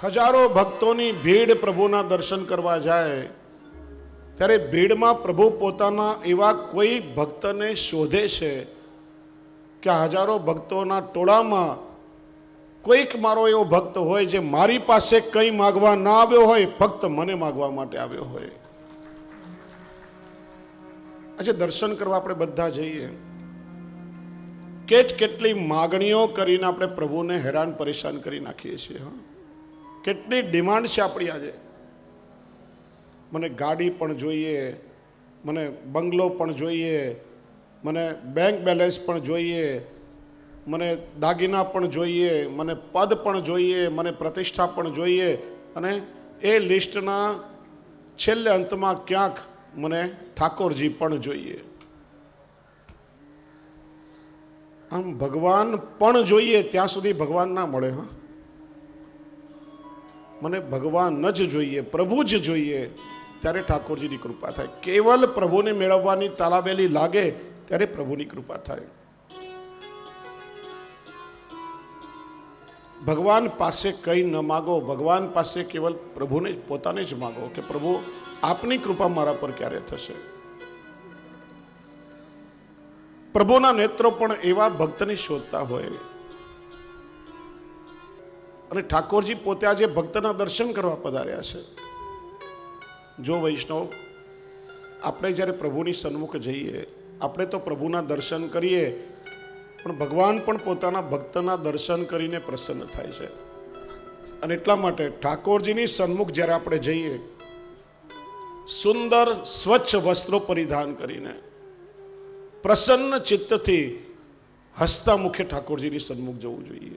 હજારો ભક્તોની ભીડ પ્રભુના દર્શન કરવા જાય, ત્યારે ભીડમાં પ્રભુ પોતાના એવા કોઈ ભક્તને શોધે છે કે હજારો ભક્તોના ટોળામાં કોઈક મારો એવો ભક્ત હોય જે મારી પાસે કંઈ માગવા ના આવ્યો હોય ફક્ત મને માગવા માટે આવ્યો હોય. આજે દર્શન કરવા આપણે બધા જઈએ. કેટ કેટલી માગણીઓ કરીને આપણે પ્રભુને હેરાન પરેશાન કરી નાખીએ છીએ, હા. કેટલી ડિમાન્ડ છે આપણી આજે. મને ગાડી પણ જોઈએ, મને બંગલો પણ જોઈએ, મને બેંક બેલેન્સ પણ જોઈએ, મને દાગીના પણ જોઈએ, મને પદ પણ જોઈએ, મને પ્રતિષ્ઠા પણ જોઈએ. અને એ લિસ્ટના છેલ્લે અંતમાં ક્યાંક મને ઠાકોરજી પણ જોઈએ. આમ ભગવાન પણ જોઈએ ત્યાં સુધી ભગવાન ના મળે, હા? મને ભગવાન જ જોઈએ, પ્રભુ જ જોઈએ, ત્યારે ઠાકોરજીની કૃપા થાય. કેવલ પ્રભુને મેળવવાની તાલાવેલી લાગે, ત્યારે પ્રભુની કૃપા થાય. ભગવાન પાસે કંઈ ન માગો, ભગવાન પાસે કેવલ પ્રભુને પોતાને જ માગો કે પ્રભુ આપની કૃપા મારા પર ક્યારે થશે? પ્રભુના નેત્રો પણ એવા ભક્તને શોધતા હોય. અને ઠાકોરજી પોતે આજે ભક્તના દર્શન કરવા પધાર્યા છે. જો વૈષ્ણવ, આપણે જ્યારે પ્રભુની સન્મુખ જઈએ, આપણે તો પ્રભુના દર્શન કરીએ, પણ ભગવાન પણ પોતાના ભક્તના દર્શન કરીને પ્રસન્ન થાય છે. અને એટલા માટે ઠાકોરજીની સન્મુખ જ્યારે આપણે જઈએ સુંદર સ્વચ્છ વસ્ત્રો પરિધાન કરીને પ્રસન્ન ચિત્તથી હસતા મુખે ઠાકોરજીની સન્મુખ જવું જોઈએ.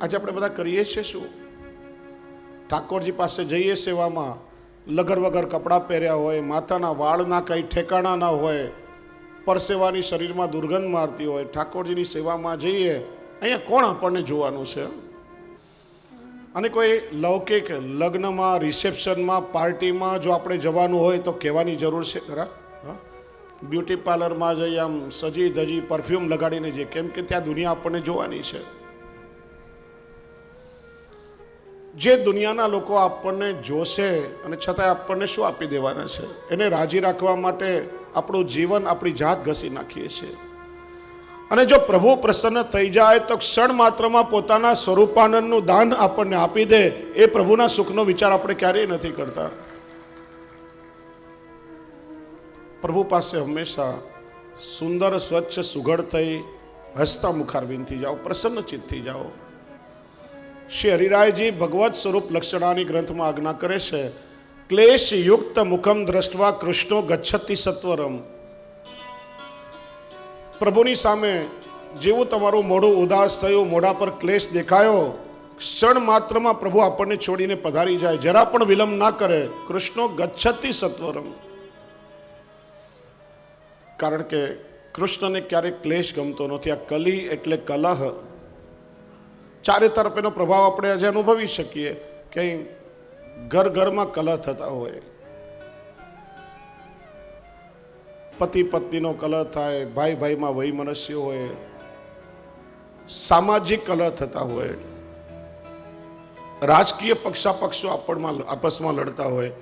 આજે આપણે બધા કરીએ છીએ શું? ઠાકોરજી પાસે જઈએ સેવામાં, લગર વગર કપડાં પહેર્યા હોય, માથાના વાળના કંઈ ઠેકાણા ના હોય, પરસેવાની શરીરમાં દુર્ગંધ મારતી હોય, ઠાકોરજીની સેવામાં જઈએ, અહીંયા કોણ આપણને જોવાનું છે? અને કોઈ લૌકિક લગ્નમાં, રિસેપ્શનમાં, પાર્ટીમાં જો આપણે જવાનું હોય તો કહેવાની જરૂર છે ખરા? બ્યુટી પાર્લરમાં જઈ આમ સજી ધજી પરફ્યુમ લગાડીને જઈએ. કેમ કે ત્યાં દુનિયા આપણને જોવાની છે. જે દુનિયાના લોકો આપણને જોશે અને છતાંય આપણને શું આપી દેવાના છે? એને રાજી રાખવા માટે આપણું જીવન, આપણી જાત ઘસી નાખીએ છીએ. અને જો પ્રભુ પ્રસન્ન થઈ જાય તો ક્ષણ માત્રમાં પોતાના સ્વરૂપાનંદનું દાન આપણને આપી દે. એ પ્રભુના સુખનો વિચાર આપણે ક્યારેય નથી કરતા. પ્રભુ પાસે હંમેશા સુંદર, સ્વચ્છ, સુઘડ થઈ હસતા મુખારવિંદથી જાઓ, પ્રસન્ન ચિત્તથી જાઓ. શ્રી હરિરાયજી ભગવત સ્વરૂપ લક્ષણાની ગ્રંથમાં આજ્ઞા કરે છે ક્લેશ યુક્ત મુખમ દ્રષ્ટવા કૃષ્ણો ગચ્છતિ સત્વરમ. પ્રભુની સામે જેવું તમારું મોઢું ઉદાસ થયું, મોઢા પર ક્લેશ દેખાયો, ક્ષણ માત્રમાં પ્રભુ આપણને છોડીને પધારી જાય. જરા પણ વિલંબ ના કરે. કૃષ્ણો ગચ્છતી સત્વરમ. કારણ કે કૃષ્ણને ક્યારેક ક્લેશ ગમતો નથી. આ કલી એટલે કલહ. ચારે તરફ એનો પ્રભાવ આપણે આજે અનુભવી શકીએ. ક્યાંય ઘર ઘરમાં કલહ થતા હોય. પતિ પત્નીનો કલહ થાય, ભાઈ ભાઈમાં વૈમનસ્ય હોય, સામાજિક કલહ થતા હોય, રાજકીય પક્ષાપક્ષો આપણમાં આપસમાં લડતા હોય,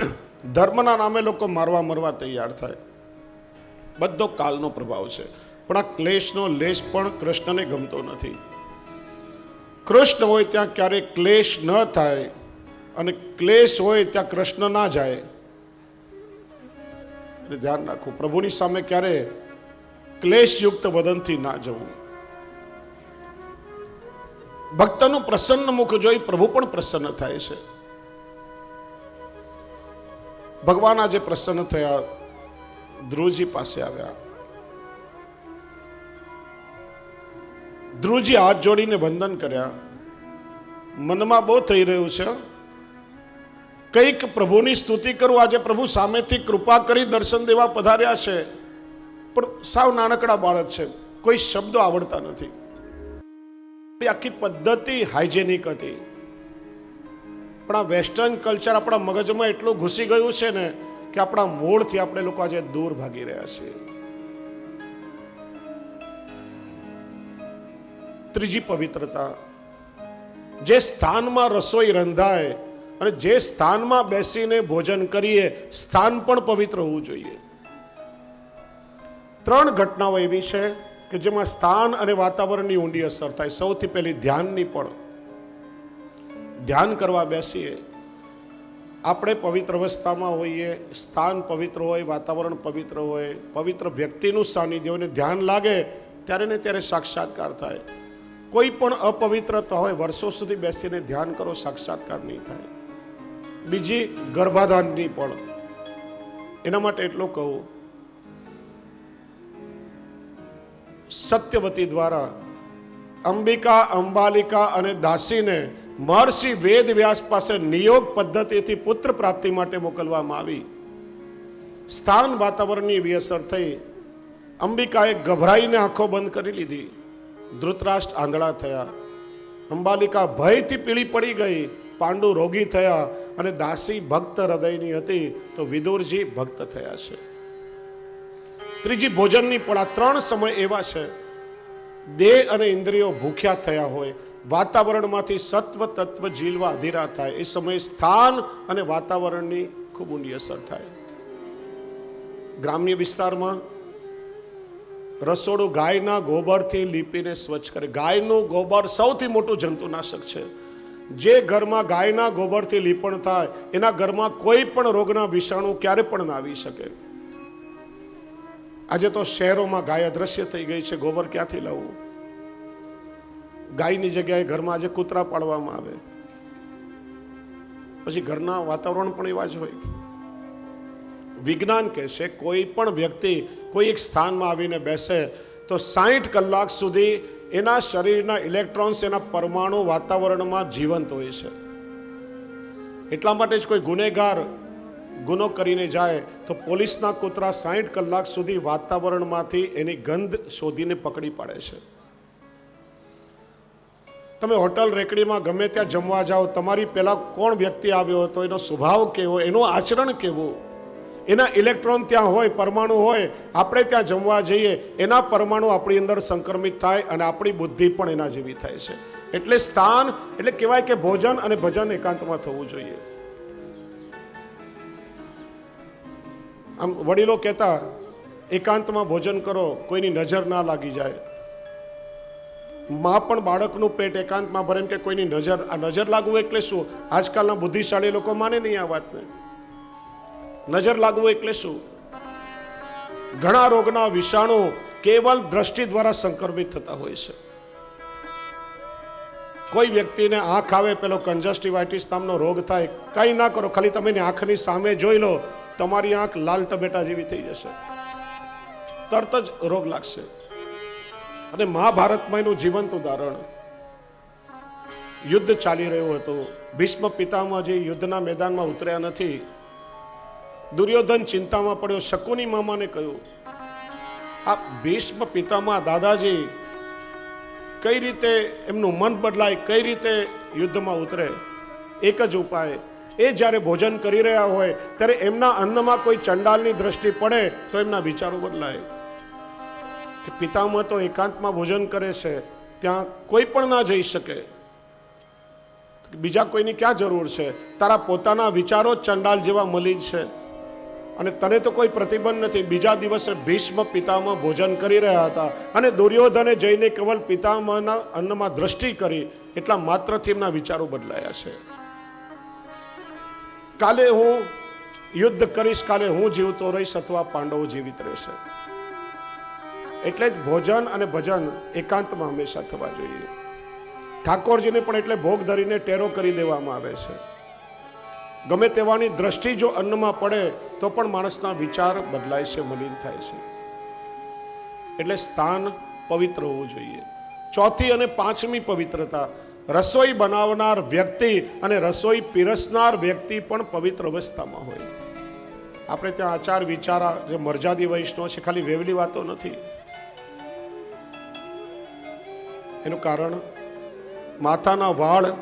ધર્મના નામે લોકો મારવા મરવા તૈયાર થાય. બધો કાલનો પ્રભાવ છે. પણ આ ક્લેશનો લેશ પણ કૃષ્ણને ગમતો નથી. કૃષ્ણ હોય ત્યાં ક્યારેય ક્લેશ ન થાય અને ક્લેશ હોય ત્યાં કૃષ્ણ ના જાય. એટલે ધ્યાન રાખવું. પ્રભુની સામે ક્યારે ક્લેશયુક્ત વદનથી ના જવું. ભક્તનું પ્રસન્ન મુખ જોઈ પ્રભુ પણ પ્રસન્ન થાય છે. ભગવાન આજે પ્રસન્ન થયા. ધ્રુવજી પાસે આવ્યા. ધ્રુવજી હાથ જોડીને વંદન કર્યા. મનમાં બહુ થઈ રહ્યું છે. કંઈક પ્રભુની સ્તુતિ કરું, આજે પ્રભુ સામેથી કૃપા કરી દર્શન દેવા પધાર્યા છે. પણ સાવ નાનકડા બાળક છે. કોઈ શબ્દો આવડતા નથી. આખી પદ્ધતિ હાઇજેનિક હતી. પણ આ વેસ્ટર્ન કલ્ચર આપણા મગજમાં એટલું ઘૂસી ગયું છે ને કે આપણા મૂળથી આપણે લોકો આજે દૂર ભાગી રહ્યા છીએ. ત્રીજી પવિત્રતા. જે સ્થાનમાં રસોઈ રંધાય અને જે સ્થાનમાં બેસીને ભોજન કરીએ, સ્થાન પણ પવિત્ર હોવું જોઈએ. ત્રણ ઘટનાઓ એવી છે કે જેમાં સ્થાન અને વાતાવરણની ઊંડી અસર થાય. સૌથી પહેલી ધ્યાનની પણ. ધ્યાન કરવા બેસીએ. આપણે પવિત્ર અવસ્થામાં હોઈએ, સ્થાન પવિત્ર હોય, વાતાવરણ પવિત્ર હોય, પવિત્ર વ્યક્તિનું સાનિધ્ય હોય ધ્યાન લાગે, ત્યારે ને ત્યારે સાક્ષાત્કાર થાય. કોઈ પણ અપવિત્રતા હોય, વર્ષો સુધી બેસીને ધ્યાન કરો, સાક્ષાત્કાર નહીં થાય. બીજી ગર્ભાધાનની પણ. એના માટે એટલું કહું, સત્યવતી દ્વારા અંબિકા, અંબાલિકા અને દાસીને મહર્ષિ વેદ વ્યાસ પાસે નિયોગ પદ્ધતિથી પુત્ર પ્રાપ્તિ માટે મોકલવામાં આવી. સ્થાન વાતાવરણની વ્યસર થઈ અંબિકાએ ગભરાઈને આંખો બંધ કરી લીધી. ધૃતરાષ્ટ્ર આંધળા થયા. અંબાલિકા ભયથી પીળી પડી ગઈ. પાંડુ રોગી થયા. અને દાસી ભક્ત હૃદયની હતી તો વિદુરજી ભક્ત થયા છે. ત્રીજી ભોજનની પણ આ ત્રણ સમય એવા છે. દેહ અને ઇન્દ્રિયો ભૂખ્યા થયા હોય, વાતાવરણમાંથી સત્વ તત્વ જીલવા અધીરા થાય, એ સમયે સ્થાન અને વાતાવરણની ખૂબ ઊંડી અસર થાય. ગ્રામ્ય વિસ્તારમાં રસોડું ગાયના ગોબરથી લીપીને સ્વચ્છ કરે. ગાયનું ગોબર સૌથી મોટું જંતુનાશક છે. જે ઘરમાં ગાયના ગોબરથી લીપણ થાય, એના ઘરમાં કોઈ પણ રોગના વિષાણુ ક્યારે પણ ના આવી શકે. આજે તો શહેરોમાં ગાય અદ્રશ્ય થઈ ગઈ છે, ગોબર ક્યાંથી લાવવું? ગાયની જગ્યાએ ઘરમાં આજે કૂતરા પાડવામાં આવે. પછી ઘરના વાતાવરણ પણ એવા જ હોય. વિજ્ઞાન કહેશે કોઈ પણ વ્યક્તિ કોઈ એક સ્થાનમાં આવીને બેસે, તો સાહીઠ કલાક સુધી એના શરીરના ઇલેક્ટ્રોન્સ એના પરમાણુ વાતાવરણમાં જીવંત હોય છે. એટલા માટે જ કોઈ ગુનેગાર ગુનો કરીને જાય તો પોલીસના કૂતરા સાહીઠ કલાક સુધી વાતાવરણમાંથી એની ગંધ શોધીને પકડી પાડે છે. તમે હોટલ રેકડીમાં ગમે ત્યાં જમવા જાઓ, તમારી પહેલાં કોણ વ્યક્તિ આવ્યો હતો, એનો સ્વભાવ કેવો, એનું આચરણ કેવું? એના ઇલેક્ટ્રોન ત્યાં હોય, પરમાણુ હોય, આપણે ત્યાં જમવા જઈએ, એના પરમાણુ આપણી અંદર સંક્રમિત થાય અને આપણી બુદ્ધિ પણ એના જેવી થાય છે. એટલે સ્થાન, એટલે કહેવાય કે ભોજન અને ભજન એકાંતમાં થવું જોઈએ. આમ વડીલો કહેતા, એકાંતમાં ભોજન કરો, કોઈની નજર ના લાગી જાય. માં પણ બાળકનું પેટ એકાંતમાં ભરે કે કોઈની નજર, આ નજર લાગવું એટલે શું? આજકાલના બુદ્ધિશાળી લોકો માને નહીં આ વાતને. નજર લાગવું એટલે શું? ઘણા રોગના વિષાણુ કેવલ દ્રષ્ટિ દ્વારા સંક્રમિત થતા હોય છે. કોઈ વ્યક્તિને આંખ આવે, પેલો કંજસ્ટિવાઇટિસ નામનો રોગ થાય, કંઈ ના કરો, ખાલી તમે આંખની સામે જોઈ લો, તમારી આંખ લાલ ટમેટા જેવી થઈ જશે. તરત જ રોગ લાગશે. અને મહાભારતમાં એનું જીવંત ઉદાહરણ. યુદ્ધ ચાલી રહ્યું હતું. ભીષ્મ પિતામાં જે યુદ્ધના મેદાનમાં ઉતર્યા નથી દુર્યોધન ચિંતામાં પડ્યો. શકુની મામાને કહ્યું, આ ભીષ્મ પિતામાં દાદાજી કઈ રીતે એમનું મન બદલાય, કઈ રીતે યુદ્ધમાં ઉતરે? એક જ ઉપાય, એ જ્યારે ભોજન કરી રહ્યા હોય, ત્યારે એમના અન્નમાં કોઈ ચંડાલની દ્રષ્ટિ પડે તો એમના વિચારો બદલાય. કે પિતામહ તો એકાંતમાં ભોજન કરે છે, ત્યાં કોઈ પણ ના જઈ શકે. બીજા કોઈની ક્યાં જરૂર છે? તારા પોતાના વિચારો ચંડાલ જેવા મલિન છે. અને તને તો કોઈ પ્રતિબંધ નથી. બીજા દિવસે ભીષ્મ પિતામાં ભોજન કરી રહ્યા હતા અને દુર્યોધને જઈને કેવલ પિતામાના અન્નમાં દ્રષ્ટિ કરી એટલા માત્રથી એમના વિચારો બદલાયા છે. કાલે હું યુદ્ધ કરીશ, કાલે હું જીવતો રહીશ અથવા પાંડવો જીવિત રહેશે. એટલે જ ભોજન અને ભજન એકાંતમાં હંમેશા થવા જોઈએ. ઠાકોરજીને પણ એટલે ભોગ ધરીને ટેરો કરી દેવામાં આવે છે. ગમે તેવાની દ્રષ્ટિ જો અન્નમાં પડે, તો પણ માણસના વિચાર બદલાય છે, મલિન થાય છે. એટલે સ્થાન પવિત્ર હોવું જોઈએ. ચોથી અને પાંચમી પવિત્રતા, રસોઈ બનાવનાર વ્યક્તિ અને રસોઈ પીરસનાર વ્યક્તિ પણ પવિત્ર અવસ્થામાં હોય. આપણે ત્યાં આચાર વિચારા, જે મરજાદી વૈષ્ણવ છે, ખાલી વેવલી વાતો નથી. એનું કારણ, માથાના વાળ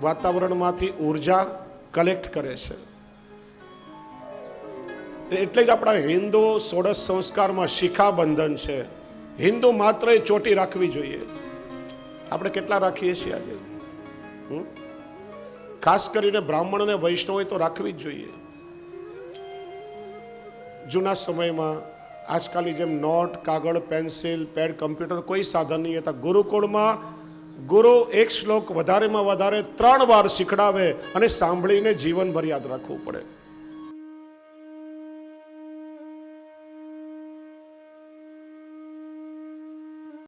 વાતાવરણમાંથી ઊર્જા કલેક્ટ કરે છે. એટલે જ આપણા હિન્દુ સોળસ સંસ્કારમાં શિખાબંધન છે. હિન્દુ માત્ર એ ચોટી રાખવી જોઈએ. આપણે કેટલા રાખીએ છીએ આજે? ખાસ કરીને બ્રાહ્મણ અને વૈષ્ણવ હોય તો રાખવી જ જોઈએ. જૂના સમયમાં આજકાલની જેમ નોટ, કાગળ, પેન્સિલ, પેડ, કમ્પ્યુટર કોઈ સાધન નહીં હતા. ગુરુકુળમાં ગુરુ એક શ્લોક વધારેમાં વધારે ત્રણ વાર શીખડાવે અને સાંભળીને જીવનભર યાદ રાખવું પડે.